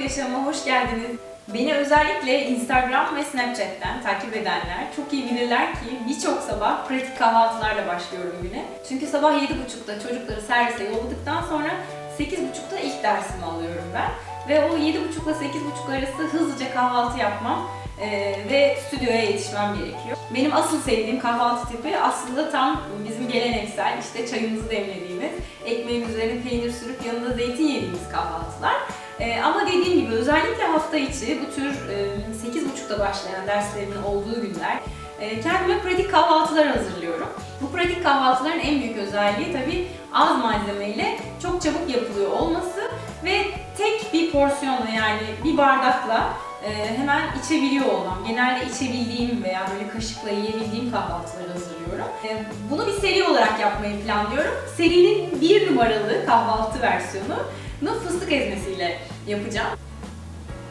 Aktif Yaşam'a hoş geldiniz. Beni özellikle Instagram ve Snapchat'ten takip edenler çok iyi bilirler ki birçok sabah pratik kahvaltılarla başlıyorum güne. Çünkü sabah 7.30'da çocukları servise yolladıktan sonra 8.30'da ilk dersimi alıyorum ben. Ve o 7.30 ile 8.30 arası hızlıca kahvaltı yapmam e, ve stüdyoya yetişmem gerekiyor. Benim asıl sevdiğim kahvaltı tipi aslında tam bizim geleneksel işte çayımızı demlediğimiz, ekmeğin üzerine peynir sürüp yanında zeytin yediğimiz kahvaltılar. Ee, ama dediğim gibi özellikle hafta içi bu tür e, 8.30'da başlayan derslerimin olduğu günler e, kendime pratik kahvaltılar hazırlıyorum. Bu pratik kahvaltıların en büyük özelliği tabii az malzemeyle çok çabuk yapılıyor olması ve tek bir porsiyonla yani bir bardakla e, hemen içebiliyor olmam. Genelde içebildiğim veya böyle kaşıkla yiyebildiğim kahvaltıları hazırlıyorum. E, bunu bir seri olarak yapmayı planlıyorum. Serinin bir numaralı kahvaltı versiyonu bunu fıstık ezmesiyle yapacağım.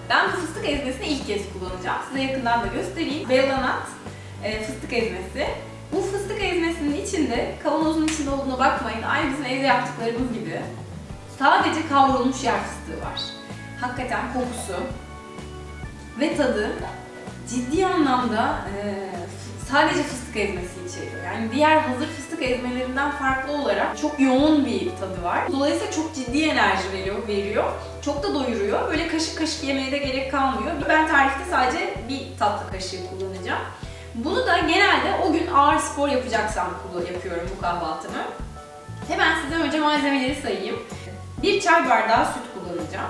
Ben bu fıstık ezmesini ilk kez kullanacağım. Size yakından da göstereyim. Bellanat e, fıstık ezmesi. Bu fıstık ezmesinin içinde, kavanozun içinde olduğuna bakmayın. Aynı bizim evde yaptıklarımız gibi. Sadece kavrulmuş yer fıstığı var. Hakikaten kokusu ve tadı ciddi anlamda e, sadece fıstık ezmesi içeriyor. Yani diğer hazır fıstık ezmelerinden farklı olarak çok yoğun bir tadı var. Dolayısıyla çok ciddi enerji veriyor, veriyor. Çok da doyuruyor. Böyle kaşık kaşık yemeye de gerek kalmıyor. Ben tarifte sadece bir tatlı kaşığı kullanacağım. Bunu da genelde o gün ağır spor yapacaksam yapıyorum bu kahvaltımı. Hemen size önce malzemeleri sayayım. Bir çay bardağı süt kullanacağım.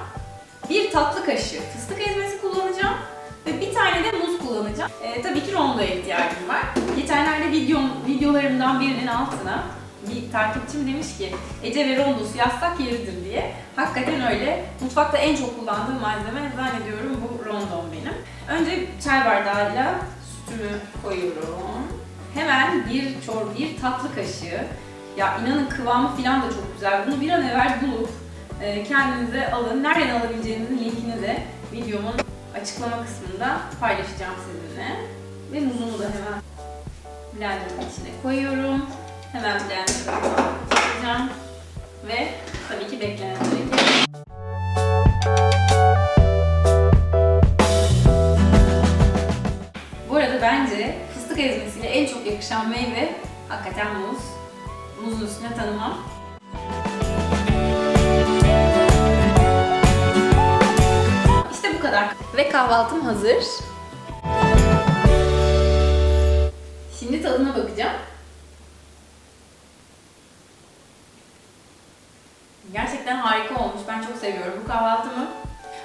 Bir tatlı kaşığı fıstık ezmesi kullanacağım. Ve bir tane de muz kullanacağım. Ee, tabii ki rondoya ihtiyacım var. Geçenlerde videom, videolarımdan birinin altına bir takipçim demiş ki Ece ve rondosu yazsak yeridir diye. Hakikaten öyle. Mutfakta en çok kullandığım malzeme zannediyorum bu rondon benim. Önce çay bardağıyla sütümü koyuyorum. Hemen bir çor bir tatlı kaşığı. Ya inanın kıvamı falan da çok güzel. Bunu bir an evvel bulup e, kendinize alın. Nereden alabileceğinizin linkini de videomun açıklama kısmında paylaşacağım sizinle. Ve muzumu da hemen blenderın içine koyuyorum. Hemen blender'a koyacağım. Ve tabii ki hareket. Bu arada bence fıstık ezmesiyle en çok yakışan meyve hakikaten muz. Muzun üstüne tanımam. Kadar. Ve kahvaltım hazır. Şimdi tadına bakacağım. Gerçekten harika olmuş. Ben çok seviyorum bu kahvaltımı.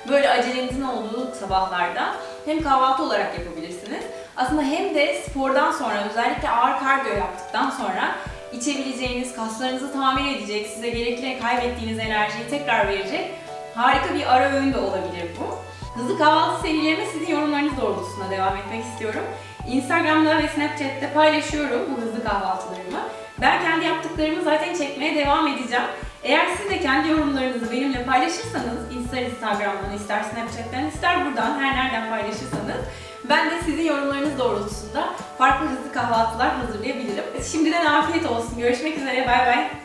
Böyle acelenizin olduğu sabahlarda hem kahvaltı olarak yapabilirsiniz. Aslında hem de spordan sonra özellikle ağır kardiyo yaptıktan sonra içebileceğiniz, kaslarınızı tamir edecek, size gerekli kaybettiğiniz enerjiyi tekrar verecek harika bir ara öğün de olabilir bu. Hızlı kahvaltı serilerime sizin yorumlarınız doğrultusunda devam etmek istiyorum. Instagram'da ve Snapchat'te paylaşıyorum bu hızlı kahvaltılarımı. Ben kendi yaptıklarımı zaten çekmeye devam edeceğim. Eğer siz de kendi yorumlarınızı benimle paylaşırsanız, ister Instagram'dan, ister Snapchat'ten, ister buradan, her nereden paylaşırsanız ben de sizin yorumlarınız doğrultusunda farklı hızlı kahvaltılar hazırlayabilirim. Şimdiden afiyet olsun. Görüşmek üzere. Bay bay.